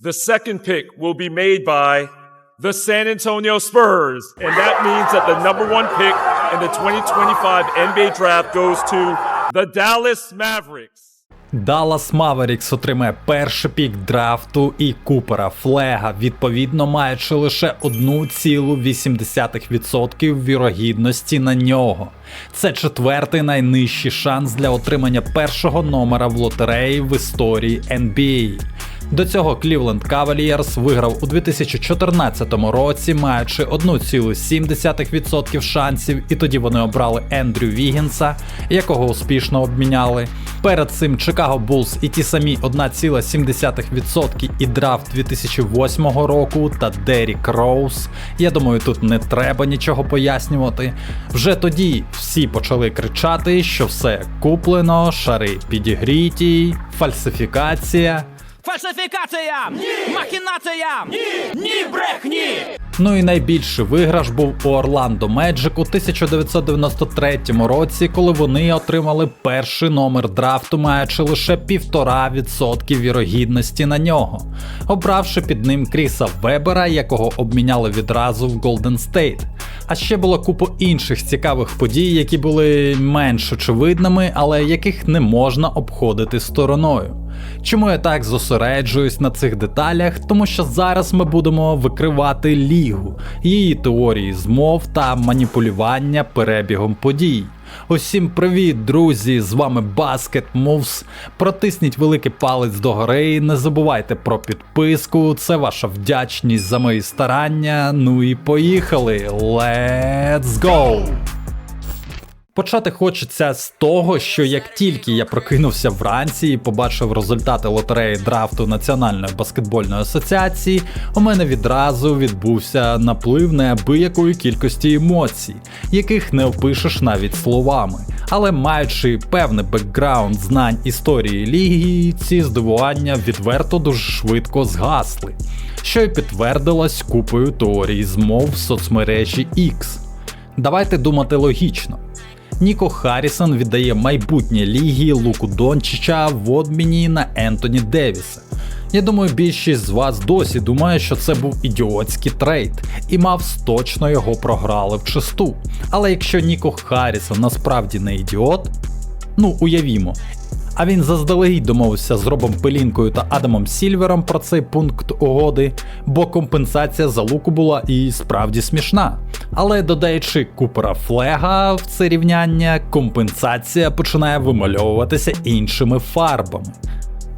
the second pick will be made by the San Antonio Spurs. And that means that the number one pick in the 2025 NBA draft goes to the Dallas Mavericks. Dallas Mavericks отримає перший пік драфту і Купера Флега, відповідно маючи лише 1,8% вірогідності на нього. Це четвертий найнижчий шанс для отримання першого номера в лотереї в історії NBA. До цього Cleveland Cavaliers виграв у 2014 році, маючи 1,7% шансів, і тоді вони обрали Ендрю Вігінса, якого успішно обміняли. Перед цим Chicago Bulls і ті самі 1,7% і драфт 2008 року та Дерік Роуз. Я думаю, тут не треба нічого пояснювати. Вже тоді всі почали кричати, що все куплено, шари підігріті, фальсифікація. Фальсифікація! Ні! Махінація! Ні! Ні, брехні! Ну і найбільший виграш був у Орландо Меджик у 1993 році, коли вони отримали перший номер драфту, маючи лише 1,5% вірогідності на нього, обравши під ним Кріса Вебера, якого обміняли відразу в Голден Стейт. А ще була купа інших цікавих подій, які були менш очевидними, але яких не можна обходити стороною. Чому я так зосереджуюсь на цих деталях? Тому що зараз ми будемо викривати лігу, її теорії змов та маніпулювання перебігом подій. Усім привіт, друзі! З вами Basket Moves. Протисніть великий палець догори, не забувайте про підписку, це ваша вдячність за мої старання. Ну і поїхали! Let's go! Почати хочеться з того, що як тільки я прокинувся вранці і побачив результати лотереї драфту Національної баскетбольної асоціації, у мене відразу відбувся наплив неабиякої кількості емоцій, яких не опишеш навіть словами. Але маючи певний бекграунд знань історії ліги, ці здивування відверто дуже швидко згасли, що й підтвердилось купою теорій змов в соцмережі X. Давайте думати логічно. Ніко Харрісон віддає майбутнє лігі Луку Дончича в обміні на Ентоні Девіса. Я думаю, більшість з вас досі думає, що це був ідіотський трейд, і Мавс точно його програли в чисту. Але якщо Ніко Харрісон насправді не ідіот, ну уявімо. А він заздалегідь домовився з Робом Пелінкою та Адамом Сільвером про цей пункт угоди, бо компенсація за луку була і справді смішна. Але додаючи Купера Флега в це рівняння, компенсація починає вимальовуватися іншими фарбами.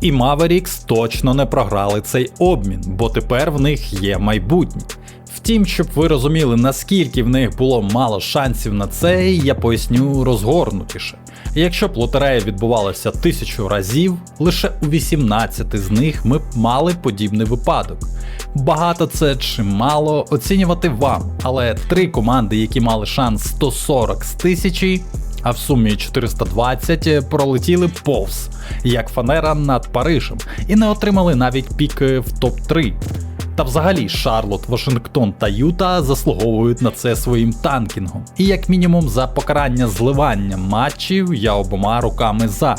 І Mavericks точно не програли цей обмін, бо тепер в них є майбутнє. Втім, щоб ви розуміли, наскільки в них було мало шансів на це, я поясню розгорнутіше. Якщо б лотерея відбувалася тисячу разів, лише у 18 з них ми б мали подібний випадок. Багато це чи мало оцінювати вам, але три команди, які мали шанс 140 з тисячі, а в сумі 420 пролетіли повз, як фанера над Парижем, і не отримали навіть пік в топ-3. Та взагалі Шарлот, Вашингтон та Юта заслуговують на це своїм танкінгом. І як мінімум за покарання зливанням матчів я обома руками за.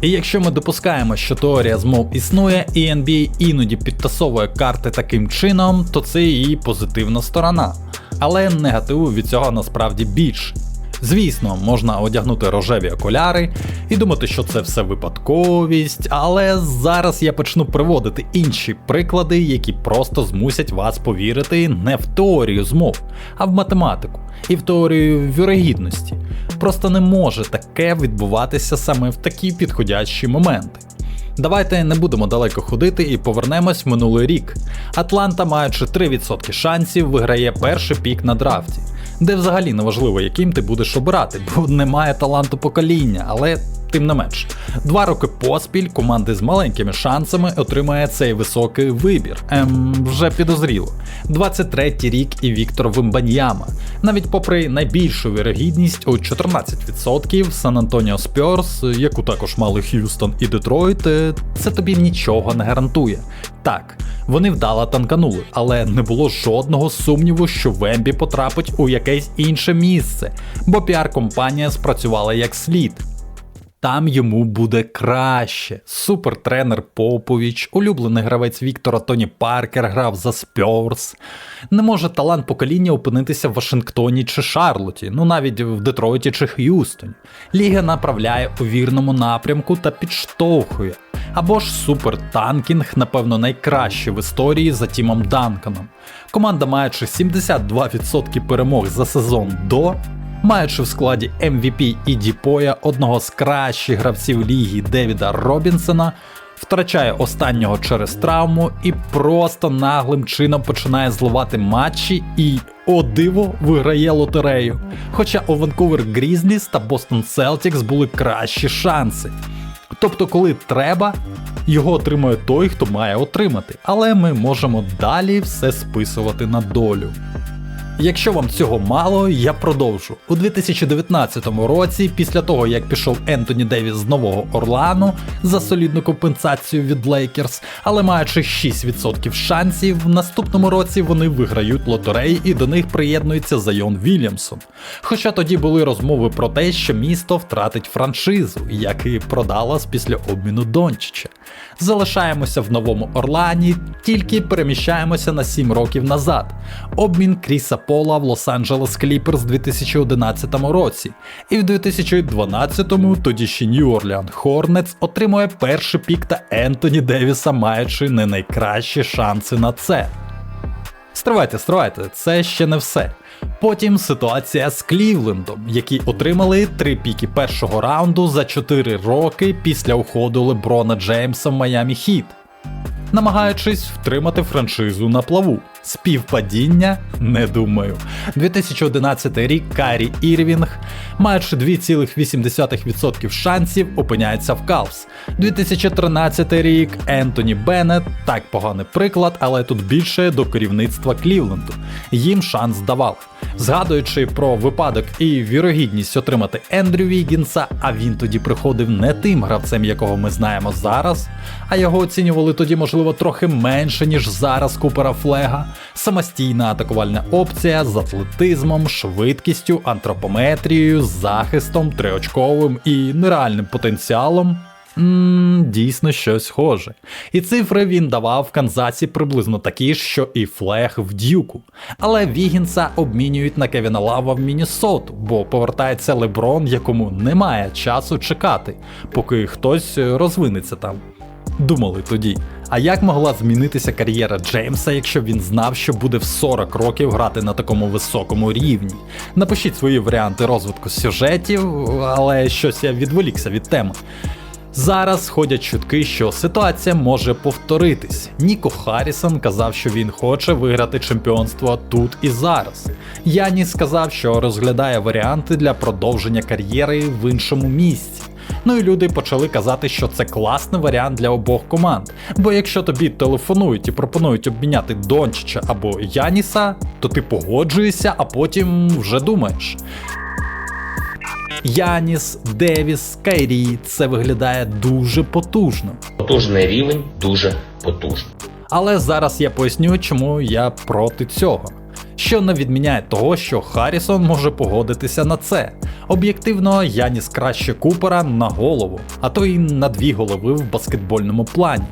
І якщо ми допускаємо, що теорія змов існує, і NBA іноді підтасовує карти таким чином, то це її позитивна сторона. Але негативу від цього насправді більше. Звісно, можна одягнути рожеві окуляри і думати, що це все випадковість, але зараз я почну приводити інші приклади, які просто змусять вас повірити не в теорію змов, а в математику і в теорію вірогідності. Просто не може таке відбуватися саме в такі підходящі моменти. Давайте не будемо далеко ходити і повернемось в минулий рік. Атланта, маючи 3% шансів, виграє перший пік на драфті де взагалі не важливо, яким ти будеш обирати, бо немає таланту покоління, але тим не менш. Два роки поспіль команди з маленькими шансами отримає цей високий вибір. Ем, вже підозріло. 23-й рік і Віктор Вимбаньяма. Навіть попри найбільшу вірогідність у 14% Сан Антоніо Спьорс, яку також мали Х'юстон і Детройт, е, це тобі нічого не гарантує. Так, вони вдало танканули, але не було жодного сумніву, що Вембі потрапить у якесь інше місце, бо піар-компанія спрацювала як слід. Там йому буде краще. Супертренер Поповіч, улюблений гравець Віктора Тоні Паркер грав за Спьорс. Не може талант покоління опинитися в Вашингтоні чи Шарлоті, ну навіть в Детройті чи Х'юстоні. Ліга направляє у вірному напрямку та підштовхує. Або ж супертанкінг, напевно, найкраще в історії за Тімом Данканом. Команда, маючи 72% перемог за сезон до, маючи в складі MVP і Діпоя одного з кращих гравців ліги Девіда Робінсона, втрачає останнього через травму і просто наглим чином починає зливати матчі і, о диво, виграє лотерею. Хоча у Ванкувер Грізліс та Бостон Селтікс були кращі шанси. Тобто, коли треба, його отримує той, хто має отримати, але ми можемо далі все списувати на долю. Якщо вам цього мало, я продовжу. У 2019 році, після того як пішов Ентоні Девіс з нового Орлану за солідну компенсацію від Лейкерс, але маючи 6% шансів, в наступному році вони виграють лотереї і до них приєднується Зайон Вільямсон. Хоча тоді були розмови про те, що місто втратить франшизу, як і продалас після обміну Дончича. Залишаємося в новому Орлані, тільки переміщаємося на 7 років назад. Обмін Кріса Пола в Лос-Анджелес Кліперс в 2011 році. І в 2012-му тоді ще Нью Орлеан Хорнетс отримує перший пік та Ентоні Девіса, маючи не найкращі шанси на це. Стривайте, стривайте, це ще не все. Потім ситуація з Клівлендом, які отримали три піки першого раунду за 4 роки після уходу Леброна Джеймса в Майамі Хіт, намагаючись втримати франшизу на плаву. Співпадіння не думаю. 2011 рік Карі Ірвінг, маючи 2,8% шансів, опиняється в Калс. 2013 рік Ентоні Беннет, так поганий приклад, але тут більше до керівництва Клівленду. Їм шанс давали. Згадуючи про випадок і вірогідність отримати Ендрю Вігінса, а він тоді приходив не тим гравцем, якого ми знаємо зараз, а його оцінювали тоді, можливо, трохи менше, ніж зараз Купера Флега. Самостійна атакувальна опція з атлетизмом, швидкістю, антропометрією, захистом, триочковим і нереальним потенціалом. Ммм, дійсно щось схоже. І цифри він давав в Канзасі приблизно такі ж, що і Флег в Дюку. Але Вігінса обмінюють на Кевіна Лава в Міннесоту, бо повертається Леброн, якому немає часу чекати, поки хтось е, розвинеться там. Думали тоді. А як могла змінитися кар'єра Джеймса, якщо він знав, що буде в 40 років грати на такому високому рівні? Напишіть свої варіанти розвитку сюжетів, але щось я відволікся від теми. Зараз ходять чутки, що ситуація може повторитись. Ніко Харрісон казав, що він хоче виграти чемпіонство тут і зараз. Яніс сказав, що розглядає варіанти для продовження кар'єри в іншому місці. Ну і люди почали казати, що це класний варіант для обох команд. Бо якщо тобі телефонують і пропонують обміняти Дончича або Яніса, то ти погоджуєшся, а потім вже думаєш. Яніс, Девіс, Кайрі це виглядає дуже потужно. Потужний рівень, дуже потужний. Але зараз я поясню, чому я проти цього. Що не відміняє того, що Харрісон може погодитися на це. Об'єктивно, Яніс краще Купера на голову, а то й на дві голови в баскетбольному плані.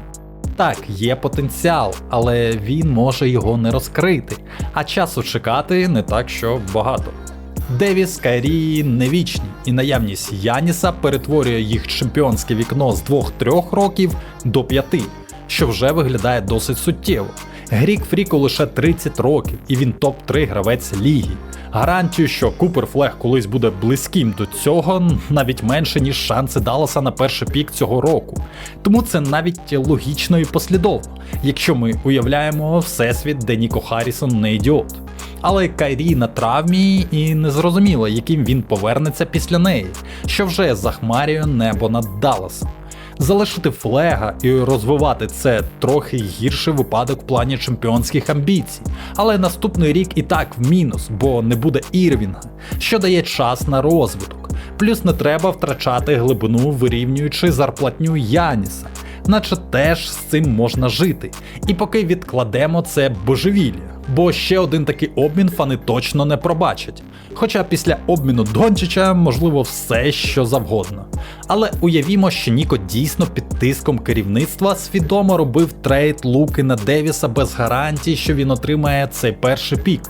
Так, є потенціал, але він може його не розкрити, а часу чекати не так, що багато. Девіс Кайрі не вічні, і наявність Яніса перетворює їх чемпіонське вікно з 2-3 років до 5, що вже виглядає досить суттєво. Грік Фріку лише 30 років, і він топ-3 гравець ліги. Гарантію, що Купер Флег колись буде близьким до цього, навіть менше, ніж шанси Далласа на перший пік цього року. Тому це навіть логічно і послідовно, якщо ми уявляємо всесвіт, де Ніко Харрісон не ідіот. Але Кайрі на травмі і не зрозуміло, яким він повернеться після неї, що вже захмарює небо над Далласом. Залишити флега і розвивати це трохи гірший випадок в плані чемпіонських амбіцій. Але наступний рік і так в мінус, бо не буде Ірвінга, що дає час на розвиток. Плюс не треба втрачати глибину, вирівнюючи зарплатню Яніса, наче теж з цим можна жити. І поки відкладемо це божевілля. Бо ще один такий обмін фани точно не пробачать. Хоча після обміну Дончича можливо все що завгодно. Але уявімо, що Ніко дійсно під тиском керівництва свідомо робив трейд луки на Девіса без гарантій, що він отримає цей перший пік.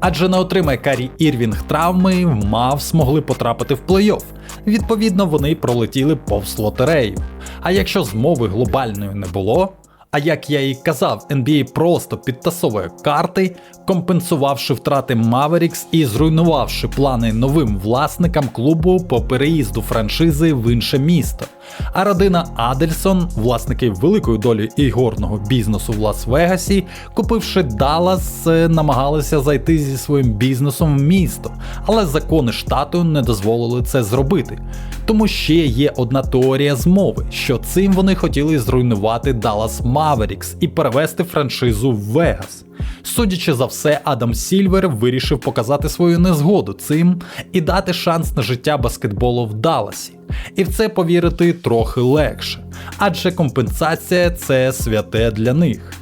Адже не отримає Карі Ірвінг травми, мав змогли потрапити в плей-офф. Відповідно, вони пролетіли повз лотерею. А якщо змови глобальної не було, а як я і казав, NBA просто підтасовує карти, компенсувавши втрати Mavericks і зруйнувавши плани новим власникам клубу по переїзду франшизи в інше місто. А родина Адельсон, власники великої долі ігорного бізнесу в Лас-Вегасі, купивши Даллас, е, намагалися зайти зі своїм бізнесом в місто, але закони штату не дозволили це зробити. Тому ще є одна теорія змови, що цим вони хотіли зруйнувати Dallas Mavericks і перевести франшизу в Вегас. Судячи за все, Адам Сільвер вирішив показати свою незгоду цим і дати шанс на життя баскетболу в Далласі. І в це повірити трохи легше, адже компенсація це святе для них.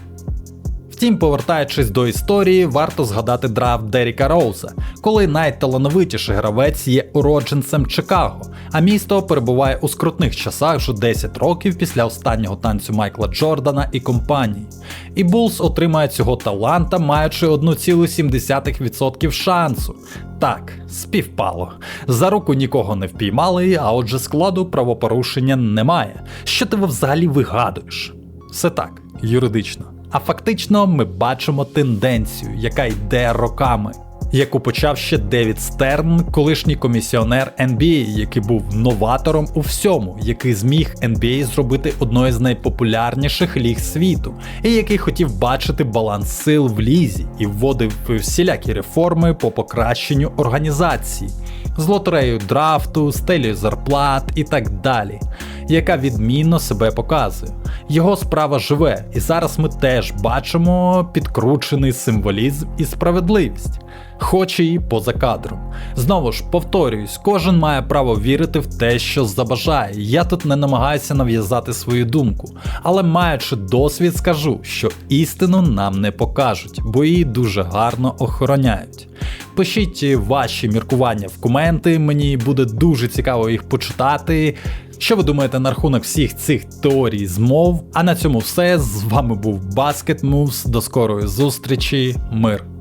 Втім, повертаючись до історії, варто згадати драфт Деріка Роуза, коли найталановитіший гравець є уродженцем Чикаго, а місто перебуває у скрутних часах вже 10 років після останнього танцю Майкла Джордана і компанії. І Булс отримає цього таланта, маючи 1,7% шансу. Так, співпало. За руку нікого не впіймали, а отже складу правопорушення немає. Що ти взагалі вигадуєш? Все так, юридично. А фактично ми бачимо тенденцію, яка йде роками, яку почав ще Девід Стерн, колишній комісіонер NBA, який був новатором у всьому, який зміг NBA зробити одною з найпопулярніших ліг світу, і який хотів бачити баланс сил в лізі і вводив всілякі реформи по покращенню організації з лотереєю драфту, стелею зарплат і так далі, яка відмінно себе показує. Його справа живе, і зараз ми теж бачимо підкручений символізм і справедливість, хоч і поза кадром. Знову ж повторююсь, кожен має право вірити в те, що забажає. Я тут не намагаюся нав'язати свою думку, але маючи досвід, скажу, що істину нам не покажуть, бо її дуже гарно охороняють. Пишіть ваші міркування в коменти, мені буде дуже цікаво їх почитати. Що ви думаєте на рахунок всіх цих теорій змов? А на цьому все. З вами був Basket Moves. До скорої зустрічі. Мир.